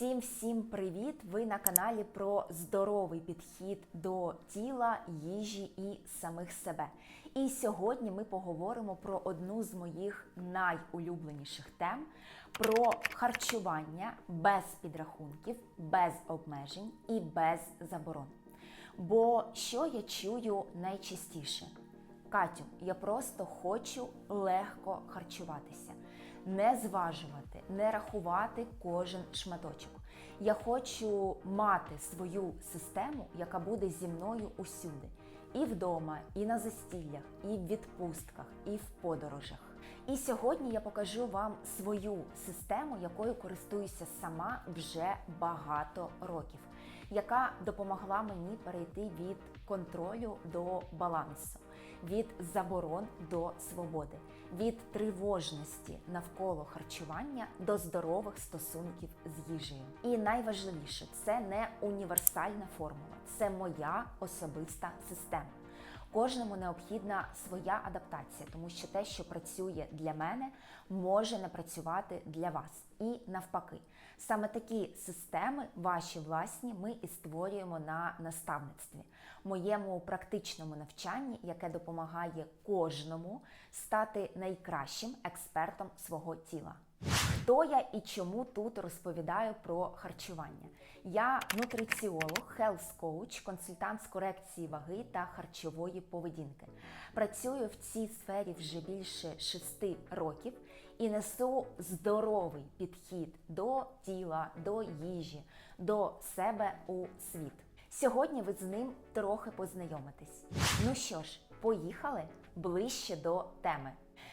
Всім всім привіт! Ви на каналі про здоровий підхід до тіла, їжі і самих себе. І сьогодні ми поговоримо про одну з моїх найулюбленіших тем про харчування без підрахунків, без обмежень і без заборон. Бо що я чую найчастіше? Катю, я просто хочу легко харчуватися, не зважувати, не рахувати кожен шматочок. Я хочу мати свою систему, яка буде зі мною усюди. І вдома, і на застіллях, і в відпустках, і в подорожах. І сьогодні я покажу вам свою систему, якою користуюся сама вже багато років, яка допомогла мені перейти від контролю до балансу, від заборон до свободи, від тривожності навколо харчування до здорових стосунків з їжею. І найважливіше це не універсальна формула, це моя особиста система. Кожному необхідна своя адаптація, тому що те, що працює для мене, може не працювати для вас. І навпаки, саме такі системи, ваші власні, ми і створюємо на наставництві, моєму практичному навчанні, яке допомагає кожному стати найкращим експертом свого тіла. Хто я і чому тут розповідаю про харчування? Я нутриціолог, health коуч, консультант з корекції ваги та харчової поведінки. Працюю в цій сфері вже більше шести років і несу здоровий підхід до тіла, до їжі, до себе у світ. Сьогодні ви з ним трохи познайомитесь. Ну що ж, поїхали ближче до теми.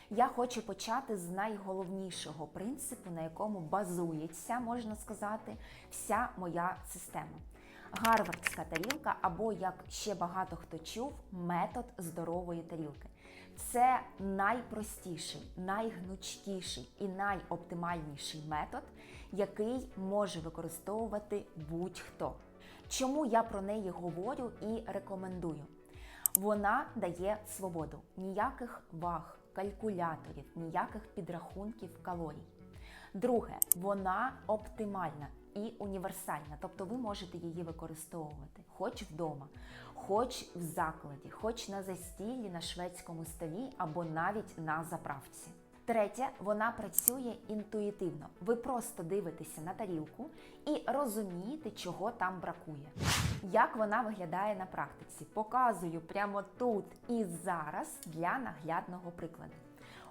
Я хочу почати з найголовнішого принципу, на якому базується, можна сказати, вся моя система. Гарвардська тарілка, або як ще багато хто чув, метод здорової тарілки. Це найпростіший, найгнучкіший і найоптимальніший метод, який може використовувати будь-хто. Чому я про неї говорю і рекомендую? Вона дає свободу, ніяких ваг, калькуляторів, ніяких підрахунків калорій. Друге, вона оптимальна і універсальна, тобто ви можете її використовувати хоч вдома, хоч в закладі, хоч на застіллі, на шведському столі або навіть на заправці. Третє, вона працює інтуїтивно. Ви просто дивитеся на тарілку і розумієте, чого там бракує. Як вона виглядає на практиці? Показую прямо тут і зараз для наглядного прикладу.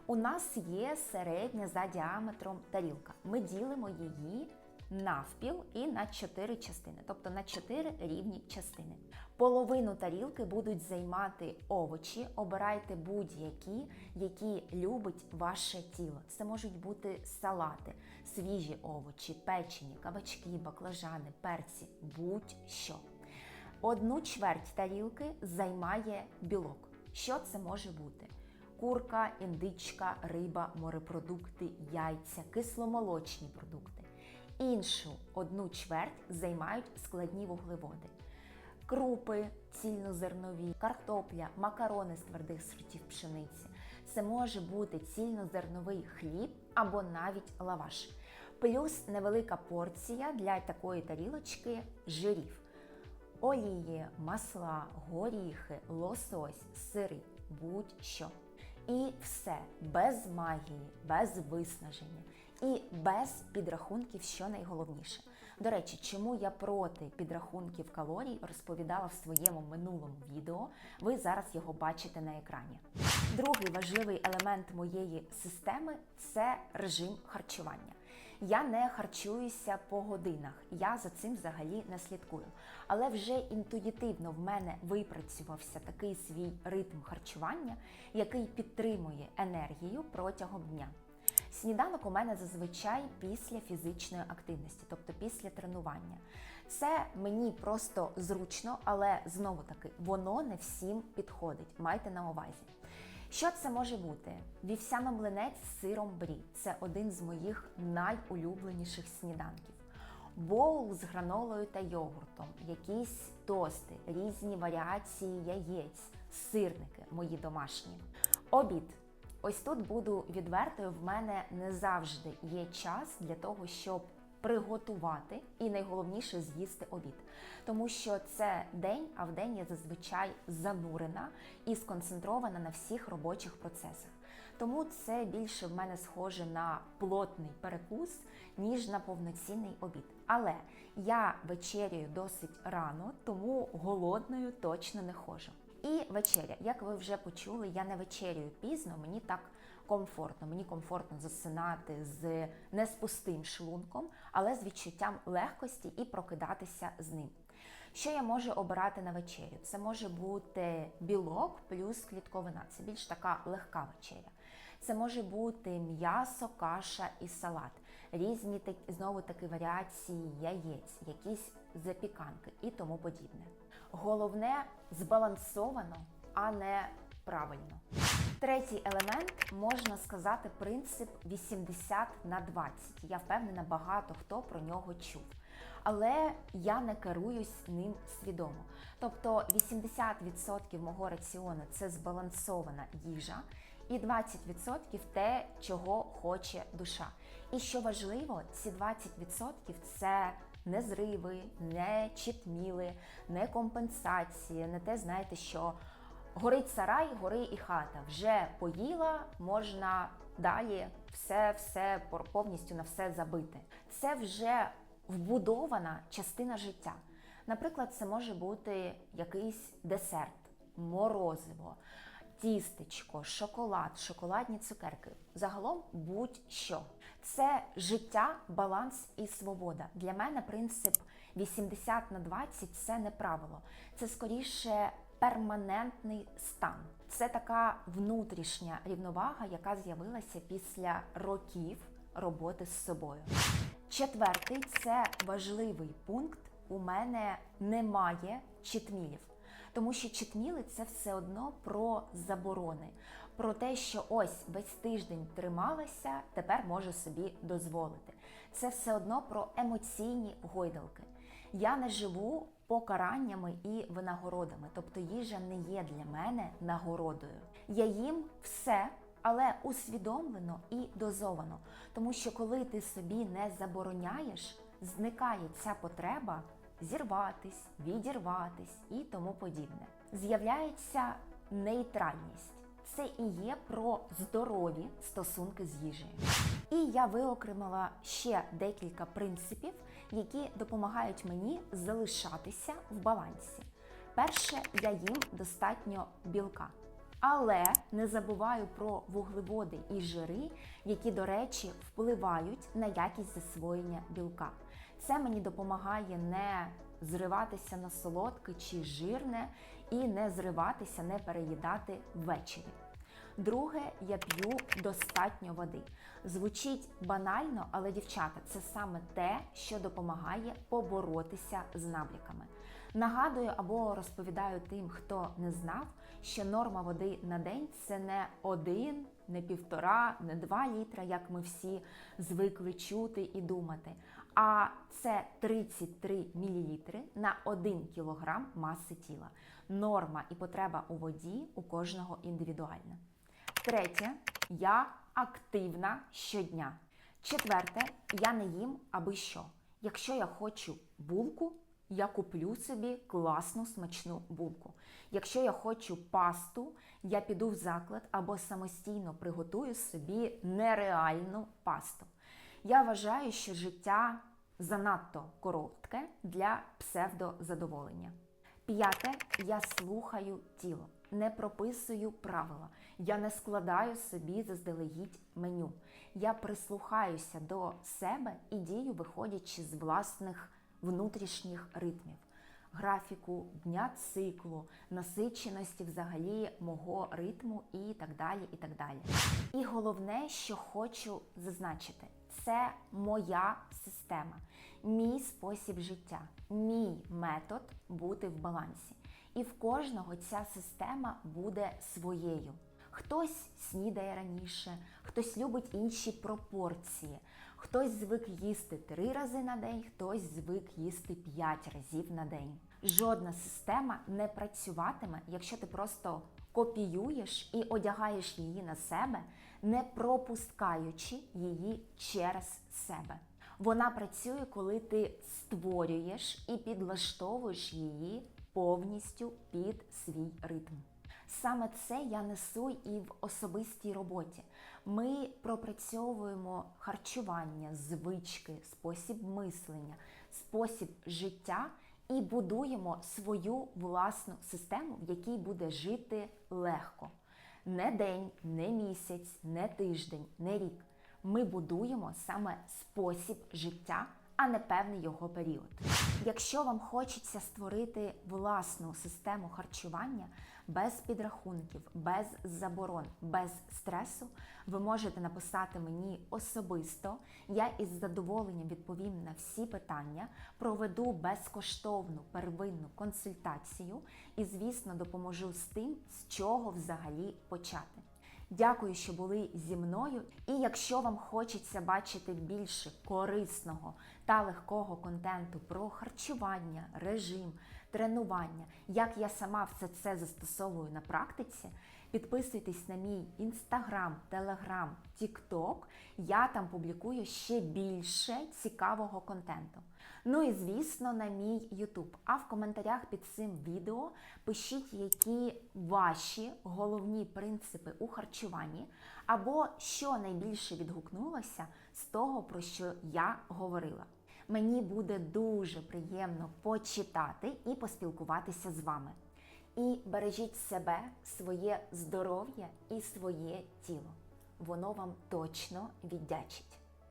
У нас є середня за діаметром тарілка. Ми ділимо її навпіл і на чотири частини, тобто на чотири рівні частини. Половину тарілки будуть займати овочі. Обирайте будь-які, які любить ваше тіло. Це можуть бути салати, свіжі овочі, печені, кабачки, баклажани, перці, будь-що. Одну чверть тарілки займає білок. Що це може бути? Курка, індичка, риба, морепродукти, яйця, кисломолочні продукти. Іншу одну чверть займають складні вуглеводи. Крупи, цільнозернові, картопля, макарони з твердих сортів пшениці. Це може бути цільнозерновий хліб або навіть лаваш. Плюс невелика порція для такої тарілочки жирів. Олії, масла, горіхи, лосось, сири, будь-що. І все без магії, без виснаження і без підрахунків, що найголовніше. До речі, чому я проти підрахунків калорій розповідала в своєму минулому відео. Ви зараз його бачите на екрані. Другий важливий елемент моєї системи це режим харчування. Я не харчуюся по годинах, я за цим взагалі не слідкую. Але вже інтуїтивно в мене випрацювався такий свій ритм харчування, який підтримує енергію протягом дня. Сніданок у мене зазвичай після фізичної активності, тобто після тренування. Це мені просто зручно, але знову таки воно не всім підходить. Майте на увазі. Що це може бути? Вівсяно-млинець з сиром брі це один з моїх найулюбленіших сніданків. Боул з гранолою та йогуртом, якісь тости, різні варіації яєць, сирники мої домашні. Обід. Ось тут буду відвертою, в мене не завжди є час для того, щоб приготувати і найголовніше з'їсти обід. Тому що це день, а в день я зазвичай занурена і сконцентрована на всіх робочих процесах. Тому це більше в мене схоже на плотний перекус, ніж на повноцінний обід. Але я вечерюю досить рано, тому голодною точно не ходжу. І вечеря, як ви вже почули, я не вечерюю пізно, мені так комфортно. Мені комфортно засинати з не з пустим шлунком, але з відчуттям легкості і прокидатися з ним. Що я можу обирати на вечерю? Це може бути білок плюс клітковина. Це більш така легка вечеря. Це може бути м'ясо, каша і салат, різні знову таки варіації яєць, якісь запіканки і тому подібне. Головне збалансовано, а не правильно. Третій елемент можна сказати принцип 80 на 20. Я впевнена, багато хто про нього чув. Але я не керуюсь ним свідомо. Тобто 80% мого раціону це збалансована їжа, і 20% те, чого хоче душа. І що важливо, ці 20% це не зриви, не читміли, не компенсації, не те, знаєте, що горить сарай, гори і хата. Вже поїла, можна далі все, все повністю на все забити. Це вже вбудована частина життя. Наприклад, це може бути якийсь десерт, морозиво, тістечко, шоколад, шоколадні цукерки. Загалом будь-що. Це життя, баланс і свобода. Для мене принцип 80 на 20 це не правило. Це скоріше перманентний стан. Це така внутрішня рівновага, яка з'явилася після років роботи з собою. Четвертий це важливий пункт. У мене немає читмілів. Тому що читміли це все одно про заборони, про те, що ось весь тиждень трималася, тепер можу собі дозволити. Це все одно про емоційні гойдалки. Я не живу покараннями і винагородами, тобто їжа не є для мене нагородою. Я їм все. Але усвідомлено і дозовано, тому що коли ти собі не забороняєш, зникає ця потреба зірватись, відірватись і тому подібне. З'являється нейтральність. Це і є про здорові стосунки з їжею. І я виокремила ще декілька принципів, які допомагають мені залишатися в балансі. Перше, я їм достатньо білка. Але не забуваю про вуглеводи і жири, які, до речі, впливають на якість засвоєння білка. Це мені допомагає не зриватися на солодке чи жирне і не зриватися, не переїдати ввечері. Друге, я п'ю достатньо води. Звучить банально, але дівчата, це саме те, що допомагає поборотися з набріками. Нагадую або розповідаю тим, хто не знав, що норма води на день це не один, не півтора, не два літра, як ми всі звикли чути і думати. А це 33 мл на 1 кг маси тіла. Норма і потреба у воді у кожного індивідуальна. Третє, я активна щодня. Четверте, я не їм аби що. Якщо я хочу булку, я куплю собі класну смачну булку. Якщо я хочу пасту, я піду в заклад або самостійно приготую собі нереальну пасту. Я вважаю, що життя занадто коротке для псевдозадоволення. П'яте, я слухаю тіло, не прописую правила. Я не складаю собі заздалегідь меню. Я прислухаюся до себе і дію, виходячи з власних внутрішніх ритмів, графіку, дня циклу, насиченості взагалі мого ритму і так далі. І так далі. І головне, що хочу зазначити, це моя система, мій спосіб життя, мій метод бути в балансі. І в кожного ця система буде своєю. Хтось снідає раніше, хтось любить інші пропорції, хтось звик їсти три рази на день, хтось звик їсти п'ять разів на день. Жодна система не працюватиме, якщо ти просто копіюєш і одягаєш її на себе, не пропускаючи її через себе. Вона працює, коли ти створюєш і підлаштовуєш її повністю під свій ритм. Саме це я несу і в особистій роботі. Ми пропрацьовуємо харчування, звички, спосіб мислення, спосіб життя і будуємо свою власну систему, в якій буде жити легко. Не день, не місяць, не тиждень, не рік. Ми будуємо саме спосіб життя, а не певний його період. Якщо вам хочеться створити власну систему харчування без підрахунків, без заборон, без стресу, ви можете написати мені особисто. Я із задоволенням відповім на всі питання, проведу безкоштовну первинну консультацію і, звісно, допоможу з тим, з чого взагалі почати. Дякую, що були зі мною. І якщо вам хочеться бачити більше корисного та легкого контенту про харчування, режим, тренування, як я сама все це застосовую на практиці, підписуйтесь на мій інстаграм, телеграм, тікток. Я там публікую ще більше цікавого контенту. Ну і звісно, на мій Ютуб. А в коментарях під цим відео пишіть, які ваші головні принципи у харчуванні, або що найбільше відгукнулося з того, про що я говорила. Мені буде дуже приємно почитати і поспілкуватися з вами. І бережіть себе, своє здоров'я і своє тіло. Воно вам точно віддячить.